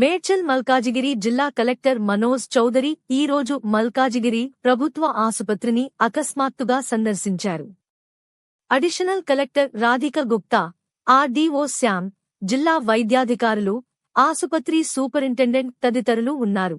మేడ్చల్ మల్కాజిగిరి జిల్లా కలెక్టర్ మనోజ్ చౌదరి ఈ రోజు మల్కాజిగిరి ప్రభుత్వ ఆసుపత్రిని అకస్మాత్తుగా సందర్శించారు. Additional collector Radhika Gupta RDO Shyam జిల్లా వైద్యాధికారులు ఆసుపత్రి సూపరింటెండెంట్ తదితరులు ఉన్నారు.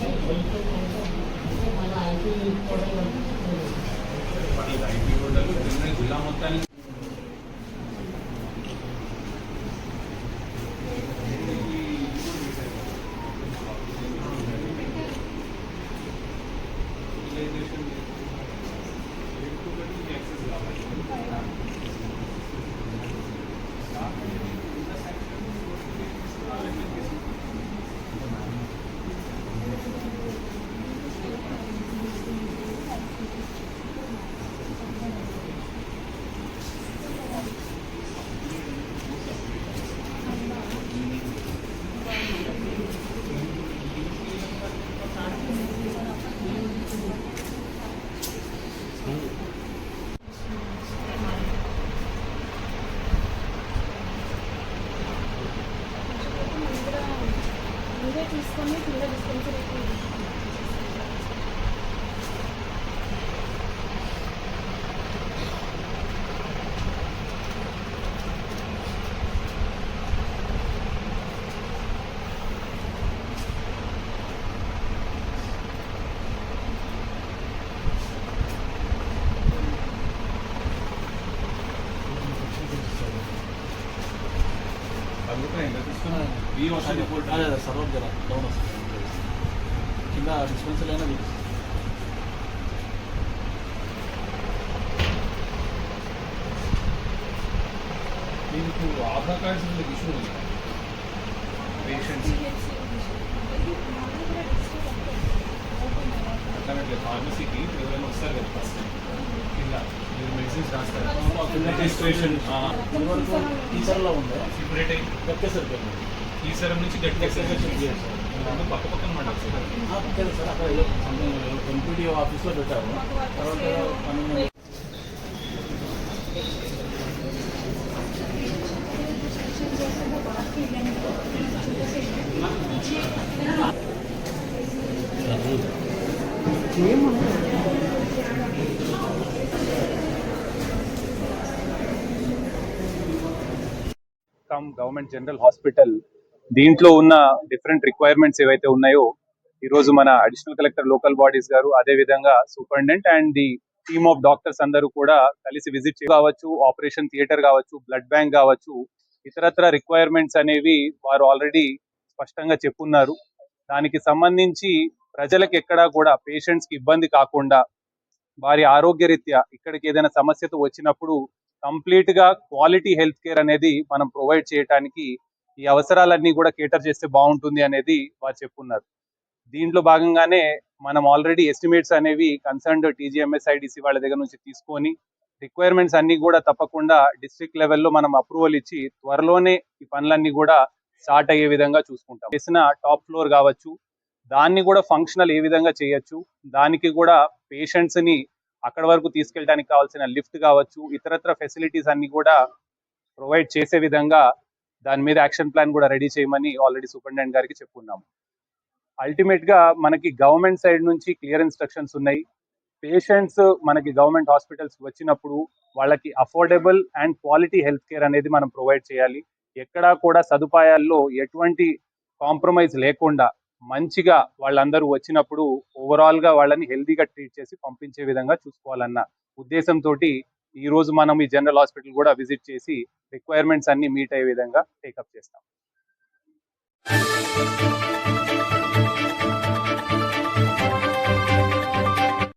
తీసుకొని కింద డిస్పెన్సరీ సర్వం జర డౌన్ వస్తుంది. కింద డిస్పెన్సరీ అయినా మీకు ఆధార్ కార్డ్స్ మీద ఇష్యూ ఉంది. పేషెంట్స్ అట్లాగే ఫార్మసీకి ఎవరైనా వస్తారు కదా ఫస్ట్ కింద. మెడిసిన్స్ రాస్తారు. రిజిస్ట్రేషన్ ఇదివరకు టీచర్లో ఉండే సెపరేట్ అయ్యి గట్టే సరిపోయింది. ఈ సరం నుంచి గట్టి ఎక్సర్సైజ్ చేయాలి రెండు పక్క పక్కన కదా సార్. అక్కడ ఎంపీడీఓ ఆఫీస్లో పెట్టారు. తర్వాత పని కమ్ గవర్నమెంట్ జనరల్ హాస్పిటల్ దీంట్లో ఉన్న డిఫరెంట్ రిక్వైర్మెంట్స్ ఏవైతే ఉన్నాయో ఈ రోజు మన అడిషనల్ కలెక్టర్ లోకల్ బాడీస్ గారు అదే విధంగా superintendent and the team of doctors అందరూ కూడా కలిసి విజిట్ కావచ్చు ఆపరేషన్ థియేటర్ కావచ్చు బ్లడ్ బ్యాంక్ కావచ్చు ఇతరత్ర రిక్వైర్మెంట్స్ అనేవి వారు ఆల్రెడీ స్పష్టంగా చెప్పున్నారు. దానికి సంబంధించి ప్రజలకు ఎక్కడా కూడా పేషెంట్స్కి ఇబ్బంది కాకుండా వారి ఆరోగ్యరీత్యా ఇక్కడికి ఏదైనా సమస్యతో వచ్చినప్పుడు కంప్లీట్గా క్వాలిటీ హెల్త్ కేర్ అనేది మనం ప్రొవైడ్ చేయడానికి ఈ అవసరాలన్నీ కూడా కేటర్ చేస్తే బాగుంటుంది అనేది వారు చెప్పున్నారు. దీంట్లో భాగంగానే మనం ఆల్రెడీ ఎస్టిమేట్స్ అనేవి కన్సర్న్డ్ టీజీఎంఎస్ ఐడిసి వాళ్ళ దగ్గర నుంచి తీసుకొని రిక్వైర్మెంట్స్ అన్ని కూడా తప్పకుండా డిస్ట్రిక్ట్ లెవెల్లో మనం అప్రూవల్ ఇచ్చి త్వరలోనే ఈ పనులన్నీ కూడా స్టార్ట్ అయ్యే విధంగా చూసుకుంటాం. చేసిన టాప్ ఫ్లోర్ కావచ్చు దాన్ని కూడా ఫంక్షనల్ ఏ విధంగా చేయొచ్చు దానికి కూడా పేషెంట్స్ని అక్కడ వరకు తీసుకెళ్ళడానికి కావాల్సిన లిఫ్ట్ కావచ్చు ఇతరత్ర ఫెసిలిటీస్ అన్ని కూడా ప్రొవైడ్ చేసే విధంగా దాని మీద యాక్షన్ ప్లాన్ కూడా రెడీ చేయమని ఆల్రెడీ సూపరింటెండెంట్ గారికి చెప్పుకున్నాము. అల్టిమేట్గా మనకి గవర్నమెంట్ సైడ్ నుంచి క్లియర్ ఇన్స్ట్రక్షన్స్ ఉన్నాయి. పేషెంట్స్ మనకి గవర్నమెంట్ హాస్పిటల్స్ వచ్చినప్పుడు వాళ్ళకి affordable and quality health care అనేది మనం ప్రొవైడ్ చేయాలి. ఎక్కడా కూడా సదుపాయాల్లో ఎటువంటి కాంప్రమైజ్ లేకుండా మంచిగా వాళ్ళందరూ వచ్చినప్పుడు ఓవరాల్గా వాళ్ళని హెల్దీగా ట్రీట్ చేసి పంపించే విధంగా చూసుకోవాలన్న ఉద్దేశంతో ఈ రోజు మనం ఈ జనరల్ హాస్పిటల్ కూడా విజిట్ చేసి రిక్వైర్మెంట్స్ అన్ని మీట్ అయ్యే విధంగా టేకప్ చేస్తాం.